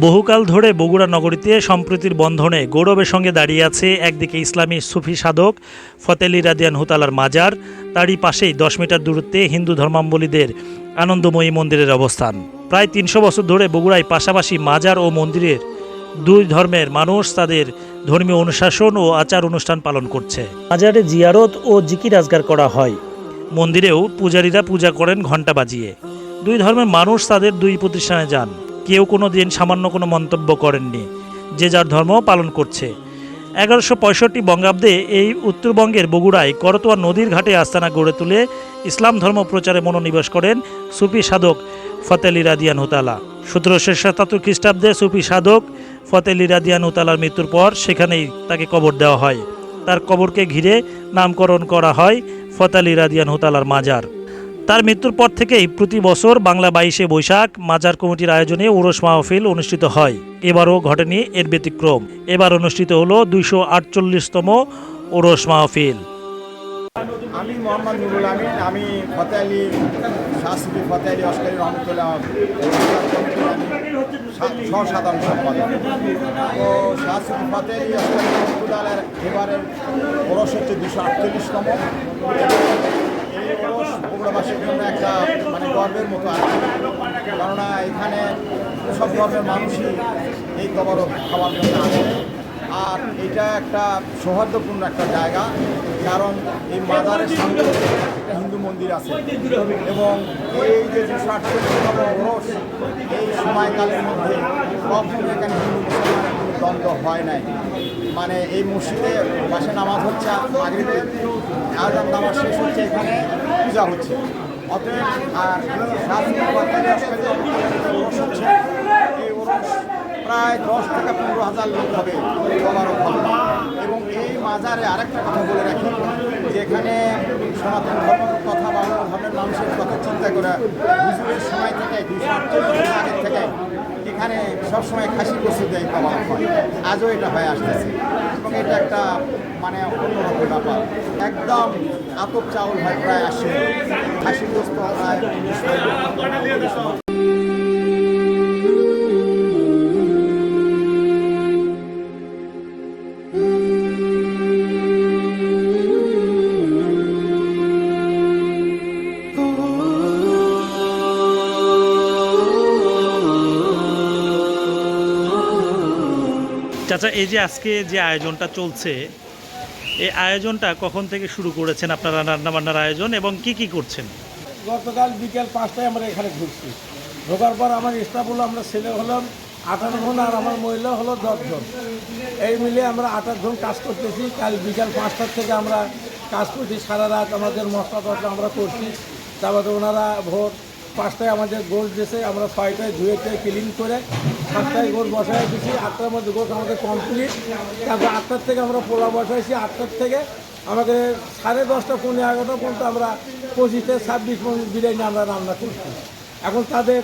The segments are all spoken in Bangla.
বহুকাল ধরে বগুড়া নগরীতে সম্প্রীতির বন্ধনে গৌরবের সঙ্গে দাঁড়িয়ে আছে একদিকে ইসলামী সুফি সাধক ফতেলি রাদিয়ান হুতালার মাজার, তারই পাশেই দশ মিটার দূরত্বে হিন্দু ধর্মাবলীদের আনন্দময়ী মন্দিরের অবস্থান। প্রায় তিনশো বছর ধরে বগুড়ায় পাশাপাশি মাজার ও মন্দিরের দুই ধর্মের মানুষ তাদের ধর্মীয় অনুশাসন ও আচার অনুষ্ঠান পালন করছে। মাজারে জিয়ারত ও জিকির আজগার করা হয়। মন্দিরেও পূজারীরা পূজা করেন ঘণ্টা বাজিয়ে। দুই ধর্মের মানুষ তাদের দুই প্রতিষ্ঠানে যান। কেউ কোনো দিন সামান্য কোনো মন্তব্য করেননি, যে যার ধর্ম পালন করছে। এগারোশো পঁয়ষট্টি বঙ্গাব্দে এই উত্তরবঙ্গের বগুড়ায় করতোয়া নদীর ঘাটে আস্তানা গড়ে তুলে ইসলাম ধর্ম প্রচারে মনোনিবেশ করেন সুফি সাধক ফতেলি রাদিয়ান হুতালা। সতেরোশো সাতাত্তর খ্রিস্টাব্দে সুফি সাধক ফতেলি রাদিয়ান হুতালার মৃত্যুর পর সেখানেই তাকে কবর দেওয়া হয়। তার কবরকে ঘিরে নামকরণ করা হয় ফতালি রাদিয়ান হুতালার মাজার। তার মৃত্যুর পর থেকেই প্রতি বছর বাংলা বাইশে বৈশাখ মাজার কমিটির আয়োজনে উরস মাহফিল অনুষ্ঠিত হয়। এবারও ঘটেনি এর ব্যতিক্রম। এবার অনুষ্ঠিত হল দুইশো আটচল্লিশতম উরস মাহফিল। আমি মোহাম্মদ নুরুল আমিন, আমি ফতে আলী শাহসুফি ফতে আলী অস্কারি রহমতুল্লাহ সহসাধারণ সম্পাদক। তো শাহসুফি ফতে আলী অস্কারি রহমতুল্লাহ এবারের ওরস হচ্ছে দুশো আটচল্লিশতম। ওরস জন্য একটা মানে গর্বের মতো আছে কেননা এখানে সব ধর্মের মানুষই এই কবর খাওয়ার জন্য আসে। আর এটা একটা সৌহার্দ্যপূর্ণ একটা জায়গা, কারণ এই মাজারের সামনে একটা হিন্দু মন্দির আছে। এবং এই যে দুশো আটচল্লিশতম এই সময়কালের মধ্যে কখনো এখানে হিন্দু মুসলমানের দ্বন্দ্ব হয় নাই। মানে এই মসজিদে পাশে নামাজ হচ্ছে মাগরিবের আজান নামাজ শেষ হচ্ছে, এখানে পূজা হচ্ছে। অতএব আর এই প্রায় দশ থেকে পনেরো হাজার লোক হবে এবং এই মাজারে আরেকটা কথা বলে রাখি যে এখানে সনাতন ধর্মের কথা বা অন্য ধর্মের মানুষের কথা চিন্তা করে হুজুরের সময় থেকে দুশো আগের থেকে এখানে সবসময় খাসি প্রস্তুত দেয় তবারক হয়। আজও এটা হয়ে আসতেছে। এটা একটা মানে অন্যরকম ব্যাপার। একদম আতপ চাউল হয় প্রায় আসে খাসি প্রস্তুত প্রায় চাচা, এই যে আজকে যে আয়োজনটা চলছে, এই আয়োজনটা কখন থেকে শুরু করেছেন আপনারা রান্নাবান্নার আয়োজন এবং কি কি করছেন? গতকাল বিকেল পাঁচটায় আমরা এখানে ঢুকছি ঢোকার পর আমার স্টাফ হলো, আমরা ছেলে হলাম, আঠারো জন আর আমার মহিলা হলো দশজন এই মিলে আমরা আঠাশ জন কাজ করতেছি। কাল বিকাল পাঁচটার থেকে আমরা কাজ করছি। সারা রাত আমাদের মশলা আমরা করছি। তারপরে ওনারা ভোর পাঁচটায় আমাদের গোল দিয়েছে আমরা ছয়টায় ধুয়ে ধুয়েতে ক্লিন করে সাতটায় গোল বসায় দিচ্ছি আটটার মধ্যে গোল আমাদের কমপ্লিট তারপর আটটার থেকে আমরা পোলা বসাইছি, আটটার থেকে আমাদের সাড়ে দশটা পনেরো এগারোটা পর্যন্ত আমরা পঁচিশে, ছাব্বিশ মন বিরিয়ানি আমরা রান্না করছি। এখন তাদের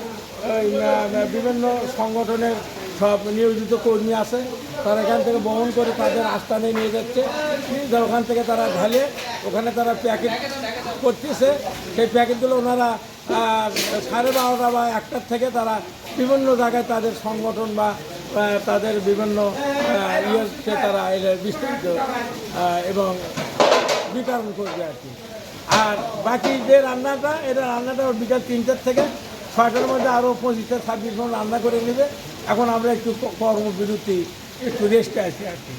বিভিন্ন সংগঠনের সব নিয়োজিত কর্মী আছে, তারা এখান থেকে বহন করে তাদের আস্থানে নিয়ে যাচ্ছে। ওখান থেকে তারা ঢালে, ওখানে তারা প্যাকেট করতেছে। সেই প্যাকেটগুলো ওনারা সাড়ে বারোটা বা একটার থেকে তারা বিভিন্ন জায়গায় তাদের সংগঠন বা তাদের বিভিন্ন ইয়েতে তারা এর বিস্তারিত এবং বিতরণ করবে আর কি। আর বাকি যে রান্নাটা এটা রান্নাটা বিকাল তিনটার থেকে ছয়টার মধ্যে আরও পঁচিশটা, ছাব্বিশ রান্না করে নেবে। এখন আমরা একটু কর্মবিরতি, একটু রেস্টে আছি আর কি।